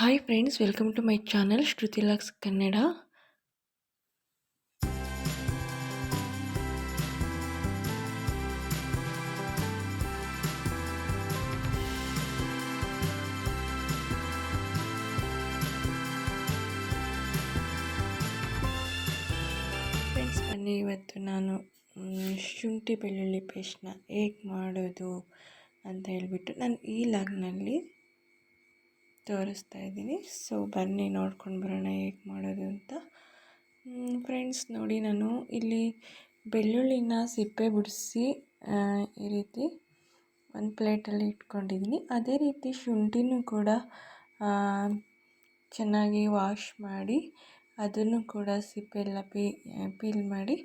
Hi friends welcome to my channel Shruti locks Kannada friends ಬನ್ನಿ ಇವತ್ತು ನಾನು ಶುಂಠಿ ಬೆಳ್ಳುಳ್ಳಿ ಪೇಸ್ಟ್ನ ಹೇಗೆ ಮಾಡೋದು ಅಂತ ಹೇಳಿಬಿಟ್ಟು, ನಾನು ಈ ಲಾಗ್ನಲ್ಲಿ ತೋರಿಸ್ತಾ ಇದ್ದೀನಿ. ಸೊ ಬನ್ನಿ, ನೋಡ್ಕೊಂಡು ಬರೋಣ ಹೇಗೆ ಮಾಡೋದು ಅಂತ. ಫ್ರೆಂಡ್ಸ್ ನೋಡಿ ನಾನು ಇಲ್ಲಿ ಬೆಳ್ಳುಳ್ಳಿನ ಸಿಪ್ಪೆ ಬಿಡಿಸಿ ಈ ರೀತಿ ಒಂದು ಪ್ಲೇಟಲ್ಲಿ ಇಟ್ಕೊಂಡಿದ್ದೀನಿ. ಅದೇ ರೀತಿ ಶುಂಠಿನೂ ಕೂಡ ಚೆನ್ನಾಗಿ ವಾಶ್ ಮಾಡಿ, ಅದನ್ನು ಕೂಡ ಸಿಪ್ಪೆ ಎಲ್ಲ ಪೀ ಪೀಲ್ ಮಾಡಿ,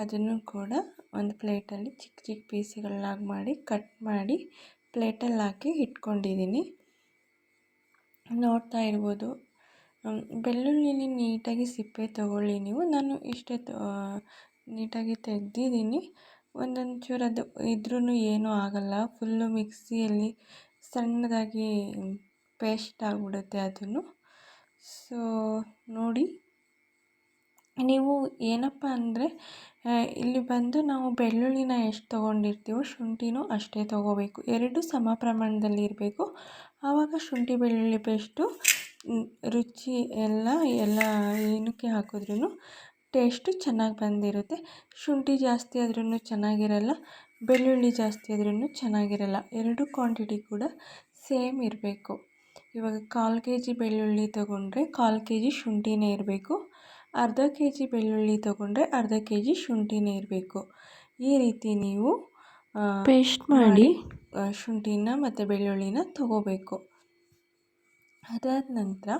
ಅದನ್ನು ಕೂಡ ಒಂದು ಪ್ಲೇಟಲ್ಲಿ ಚಿಕ್ಕ ಚಿಕ್ಕ ಪೀಸ್ಗಳನ್ನಾಗಿ ಮಾಡಿ ಕಟ್ ಮಾಡಿ ಪ್ಲೇಟಲ್ಲಿ ಹಾಕಿ ಇಟ್ಕೊಂಡಿದ್ದೀನಿ. ನೋಡ್ತಾ ಇರ್ಬೋದು. ಬೆಳ್ಳುಳ್ಳಿಲಿ ನೀಟಾಗಿ ಸಿಪ್ಪೆ ತಗೊಳ್ಳಿ ನೀವು. ನಾನು ಇಷ್ಟೇ ತ- ನೀಟಾಗಿ ತೆಗೆದಿದ್ದೀನಿ. ಒಂದೊಂದು ಚೂರು ಅದು ಇದ್ರೂ ಏನೂ ಆಗಲ್ಲ. ಫುಲ್ಲು ಮಿಕ್ಸಿಯಲ್ಲಿ ಸಣ್ಣದಾಗಿ ಪೇಸ್ಟ್ ಆಗಿಬಿಡುತ್ತೆ ಅದನ್ನು. ಸೊ, ನೋಡಿ. ನೀವು ಏನಪ್ಪ ಅಂದರೆ ಇಲ್ಲಿ ಬಂದು ನಾವು ಬೆಳ್ಳುಳ್ಳಿನ ಎಷ್ಟು ತೊಗೊಂಡಿರ್ತೀವೋ ಶುಂಠಿನೂ ಅಷ್ಟೇ ತೊಗೋಬೇಕು. ಎರಡು ಸಮ ಪ್ರಮಾಣದಲ್ಲಿ ಇರಬೇಕು. ಆವಾಗ ಶುಂಠಿ, ಬೆಳ್ಳುಳ್ಳಿ ಪೇಸ್ಟು ರುಚಿ ಎಲ್ಲ ಎಲ್ಲ ಏನಕ್ಕೆ ಹಾಕಿದ್ರೂ ಟೇಸ್ಟು ಚೆನ್ನಾಗಿ ಬಂದಿರುತ್ತೆ. ಶುಂಠಿ ಜಾಸ್ತಿ ಆದ್ರೂ ಚೆನ್ನಾಗಿರಲ್ಲ, ಬೆಳ್ಳುಳ್ಳಿ ಜಾಸ್ತಿ ಆದ್ರೂ ಚೆನ್ನಾಗಿರಲ್ಲ. ಎರಡು ಕ್ವಾಂಟಿಟಿ ಕೂಡ ಸೇಮ್ ಇರಬೇಕು. ಇವಾಗ ಕಾಲು ಕೆ ಜಿ ಬೆಳ್ಳುಳ್ಳಿ ತೊಗೊಂಡ್ರೆ ಕಾಲು ಕೆ ಜಿ ಶುಂಠಿನೇ ಇರಬೇಕು. ಅರ್ಧ ಕೆ ಜಿ ಬೆಳ್ಳುಳ್ಳಿ ತೊಗೊಂಡ್ರೆ ಅರ್ಧ ಕೆ ಜಿ ಶುಂಠಿನೇ ಇರಬೇಕು ಈ ರೀತಿ ನೀವು ಪೇಸ್ಟ್ ಮಾಡಿ. ಶುಂಠಿನ ಮತ್ತು ಬೆಳ್ಳುಳ್ಳಿನ ತಗೋಬೇಕು. ಅದಾದ ನಂತರ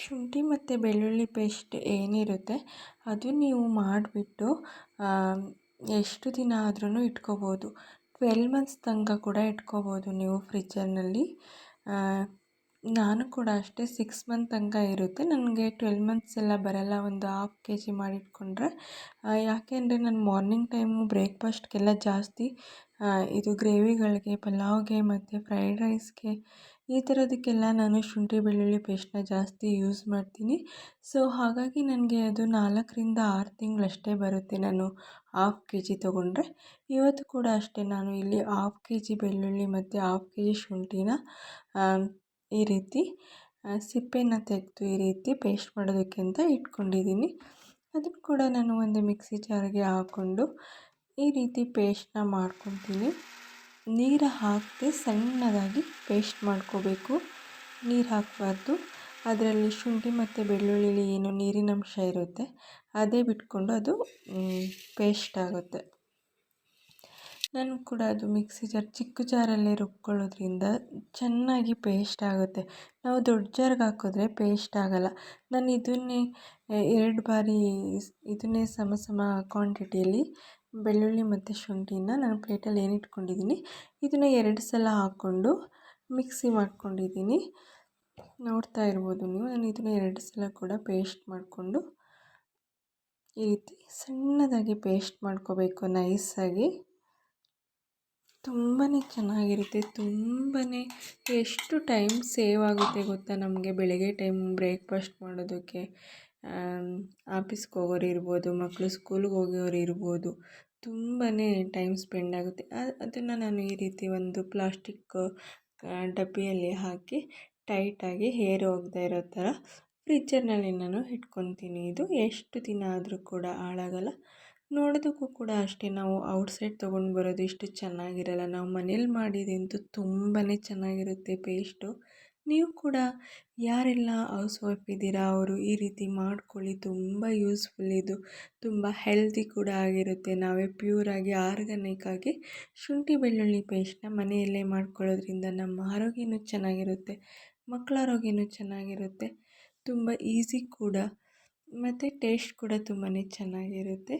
ಶುಂಠಿ ಮತ್ತು ಬೆಳ್ಳುಳ್ಳಿ ಪೇಸ್ಟ್ ಏನಿರುತ್ತೆ ಅದು ನೀವು ಮಾಡಿಬಿಟ್ಟು ಎಷ್ಟು ದಿನ ಆದ್ರೂ ಇಟ್ಕೋಬೋದು. ಟ್ವೆಲ್ ಮಂತ್ಸ್ ತನಕ ಕೂಡ ಇಟ್ಕೋಬೋದು ನೀವು ಫ್ರಿಜ್ಜರ್ನಲ್ಲಿ ನಾನು ಕೂಡ ಅಷ್ಟೇ ಸಿಕ್ಸ್ ಮಂತ್ ತನಕ ಇರುತ್ತೆ. ನನಗೆ ಟ್ವೆಲ್ ಮಂತ್ಸ್ ಎಲ್ಲ ಬರಲ್ಲ. ಒಂದು ಹಾಫ್ ಕೆ ಜಿ ಮಾಡಿಟ್ಕೊಂಡ್ರೆ ಯಾಕೆ ಅಂದರೆ ನಾನು ಮಾರ್ನಿಂಗ್ ಟೈಮು ಬ್ರೇಕ್ಫಾಸ್ಟ್ಗೆಲ್ಲ ಜಾಸ್ತಿ. ಇದು ಗ್ರೇವಿಗಳಿಗೆ, ಪಲಾವ್ಗೆ, ಮತ್ತು ಫ್ರೈಡ್ ರೈಸ್ಗೆ ಈ ಥರದಕ್ಕೆಲ್ಲ ನಾನು ಶುಂಠಿ, ಬೆಳ್ಳುಳ್ಳಿ ಪೇಸ್ಟ್ನ ಜಾಸ್ತಿ ಯೂಸ್ ಮಾಡ್ತೀನಿ. ಸೊ ಹಾಗಾಗಿ ನನಗೆ ಅದು ನಾಲ್ಕರಿಂದ ಆರು ತಿಂಗಳಷ್ಟೇ ಬರುತ್ತೆ ನಾನು ಹಾಫ್ ಕೆ ಜಿ ತೊಗೊಂಡ್ರೆ. ಇವತ್ತು ಕೂಡ ಅಷ್ಟೇ ನಾನು ಇಲ್ಲಿ ಹಾಫ್ ಕೆ ಜಿ ಬೆಳ್ಳುಳ್ಳಿ ಮತ್ತು ಹಾಫ್ ಕೆ ಜಿ ಶುಂಠಿನ ಈ ರೀತಿ ಸಿಪ್ಪೆನ ತೆಗೆದು ಈ ರೀತಿ ಪೇಸ್ಟ್ ಮಾಡೋದಕ್ಕೆ ಅಂತ ಇಟ್ಕೊಂಡಿದ್ದೀನಿ. ಅದನ್ನು ಕೂಡ ನಾನು ಒಂದು ಮಿಕ್ಸಿ ಜಾರ್ಗೆ ಹಾಕ್ಕೊಂಡು ಈ ರೀತಿ ಪೇಸ್ಟನ್ನ ಮಾಡ್ಕೊತೀನಿ ನೀರು ಹಾಕದೆ ಸಣ್ಣದಾಗಿ ಪೇಸ್ಟ್ ಮಾಡ್ಕೋಬೇಕು. ನೀರು ಹಾಕಬಾರ್ದು. ಅದರಲ್ಲಿ ಶುಂಠಿ ಮತ್ತು ಬೆಳ್ಳುಳ್ಳಿಲಿ ಏನು ನೀರಿನಂಶ ಇರುತ್ತೆ, ಅದೇ ಬಿಟ್ಕೊಂಡು ಅದು ಪೇಸ್ಟ್ ಆಗುತ್ತೆ. ನಾನು ಕೂಡ ಅದು ಮಿಕ್ಸಿ ಜಾರ್ ಚಿಕ್ಕ ಜಾರಲ್ಲೇ ರುಬ್ಕೊಳ್ಳೋದ್ರಿಂದ ಚೆನ್ನಾಗಿ ಪೇಸ್ಟ್ ಆಗುತ್ತೆ. ನಾವು ದೊಡ್ಡ ಜಾರ್ಗೆ ಹಾಕಿದ್ರೆ ಪೇಸ್ಟ್ ಆಗಲ್ಲ. ನಾನು ಇದನ್ನೇ ಎರಡು ಬಾರಿ ಇದನ್ನೇ ಸಮ ಸಮ ಕ್ವಾಂಟಿಟಿಯಲ್ಲಿ ಬೆಳ್ಳುಳ್ಳಿ ಮತ್ತು ಶುಂಠಿನ ನಾನು ಪ್ಲೇಟಲ್ಲಿ ಏನಿಟ್ಕೊಂಡಿದ್ದೀನಿ ಇದನ್ನು ಎರಡು ಸಲ ಹಾಕ್ಕೊಂಡು ಮಿಕ್ಸಿ ಮಾಡ್ಕೊಂಡಿದ್ದೀನಿ. ನೋಡ್ತಾ ಇರ್ಬೋದು ನೀವು, ನಾನು ಇದನ್ನು ಎರಡು ಸಲ ಕೂಡ ಪೇಸ್ಟ್ ಮಾಡಿಕೊಂಡು ಈ ರೀತಿ ಸಣ್ಣದಾಗಿ ಪೇಸ್ಟ್ ಮಾಡ್ಕೋಬೇಕು ನೈಸಾಗಿ. ತುಂಬಾ ಚೆನ್ನಾಗಿರುತ್ತೆ ತುಂಬಾ ಎಷ್ಟು ಟೈಮ್ ಸೇವ್ ಆಗುತ್ತೆ ಗೊತ್ತಾ ನಮಗೆ ಬೆಳಗ್ಗೆ ಟೈಮ್ ಬ್ರೇಕ್ಫಾಸ್ಟ್ ಮಾಡೋದಕ್ಕೆ. ಆಫೀಸ್ಗೆ ಹೋಗೋರು ಇರ್ಬೋದು ಮಕ್ಕಳು ಸ್ಕೂಲ್ಗೆ ಹೋಗೋರು ಇರ್ಬೋದು ತುಂಬಾ ಟೈಮ್ ಸ್ಪೆಂಡ್ ಆಗುತ್ತೆ. ಅದನ್ನು ನಾನು ಈ ರೀತಿ ಒಂದು ಪ್ಲಾಸ್ಟಿಕ್ ಡಬ್ಬಿಯಲ್ಲಿ ಹಾಕಿ ಟೈಟಾಗಿ ಹೇರ್ ಹೋಗದೆ ಇರೋ ಥರ ಫ್ರಿಜ್ಜರ್ನಲ್ಲಿ ನಾನು ಇಟ್ಕೊತೀನಿ. ಇದು ಎಷ್ಟು ದಿನ ಆದರೂ ಕೂಡ ಹಾಳಾಗಲ್ಲ. ನೋಡೋದಕ್ಕೂ ಕೂಡ ಅಷ್ಟೇ, ನಾವು ಔಟ್ಸೈಡ್ ತೊಗೊಂಡು ಬರೋದು ಇಷ್ಟು ಚೆನ್ನಾಗಿರಲ್ಲ. ನಾವು ಮನೇಲಿ ಮಾಡಿದಂತೂ ತುಂಬಾ ಚೆನ್ನಾಗಿರುತ್ತೆ ಪೇಸ್ಟು ನೀವು ಕೂಡ ಯಾರೆಲ್ಲ ಹೌಸ್ ವೈಫ್ ಇದ್ದೀರಾ, ಅವರು ಈ ರೀತಿ ಮಾಡ್ಕೊಳ್ಳಿ, ತುಂಬ ಯೂಸ್ಫುಲ್ ಇದು. ತುಂಬ ಹೆಲ್ದಿ ಕೂಡ ಆಗಿರುತ್ತೆ. ನಾವೇ ಪ್ಯೂರಾಗಿ ಆರ್ಗಾನಿಕ್ ಆಗಿ ಶುಂಠಿ ಬೆಳ್ಳುಳ್ಳಿ ಪೇಸ್ಟ್ನ ಮನೆಯಲ್ಲೇ ಮಾಡ್ಕೊಳ್ಳೋದ್ರಿಂದ ನಮ್ಮ ಆರೋಗ್ಯನೂ ಚೆನ್ನಾಗಿರುತ್ತೆ ಮಕ್ಕಳ ಆರೋಗ್ಯನೂ ಚೆನ್ನಾಗಿರುತ್ತೆ, ತುಂಬ ಈಸಿ ಕೂಡ, ಮತ್ತು ಟೇಸ್ಟ್ ಕೂಡ ತುಂಬಾ ಚೆನ್ನಾಗಿರುತ್ತೆ.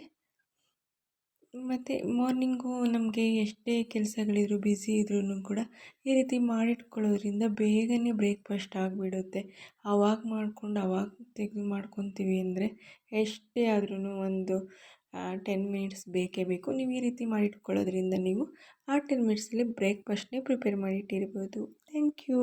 ಮತ್ತು ಮಾರ್ನಿಂಗು ನಮಗೆ ಎಷ್ಟೇ ಕೆಲಸಗಳಿದ್ರು ಬಿಝಿ ಇದ್ರೂ ಕೂಡ ಈ ರೀತಿ ಮಾಡಿಟ್ಕೊಳ್ಳೋದ್ರಿಂದ ಬೇಗನೆ ಬ್ರೇಕ್ಫಾಸ್ಟ್ ಆಗಿಬಿಡುತ್ತೆ. ಆವಾಗ ಮಾಡಿಕೊಂಡು ಆವಾಗ ತೆಗೆದು ಮಾಡ್ಕೊತೀವಿ ಅಂದರೆ ಎಷ್ಟೇ ಆದ್ರೂ ಒಂದು ಟೆನ್ ಮಿನಿಟ್ಸ್ ಬೇಕೇ ಬೇಕು. ನೀವು ಈ ರೀತಿ ಮಾಡಿಟ್ಕೊಳ್ಳೋದ್ರಿಂದ ನೀವು ಆ ಟೆನ್ ಮಿನಿಟ್ಸಲ್ಲಿ ಬ್ರೇಕ್ಫಾಸ್ಟ್ನೇ ಪ್ರಿಪೇರ್ ಮಾಡಿಟ್ಟಿರ್ಬೋದು. Thank you